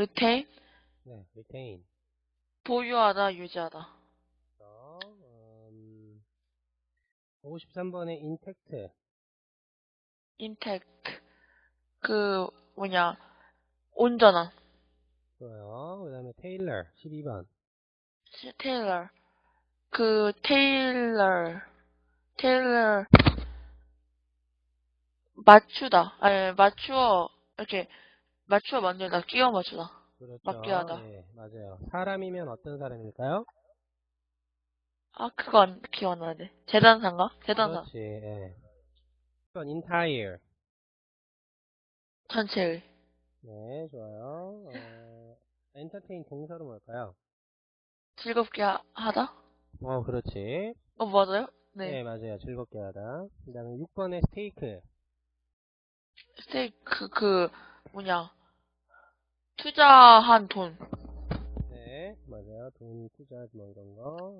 retain, 네, retain. 보유하다, 유지하다. 그래서, 음, 53번에 intact. intact, 그, 뭐냐, 온전한. 좋아요. 그 다음에 tailor. 12번. 테일러, 그, 테일러, 테일러, 맞추다. 아니, 맞추어, 이렇게, 맞추어 만들다, 끼워 맞추다. 그렇죠. 맞게 하다. 네, 맞아요. 사람이면 어떤 사람일까요? 아, 그거 안, 기억 안 나네. 재단사인가? 재단사. 그렇지. 예. 1번 entire. 전체의. 네, 좋아요. 어, entertain 동사로 뭘까요? 즐겁게 하, 하다? 어, 그렇지. 어, 맞아요? 네, 네. 맞아요. 즐겁게 하다. 그 다음에 6번에 stake. 스테이크, 그, 뭐냐. 투자한 돈. 네, 맞아요. 돈 투자 뭐 이런 거. 예.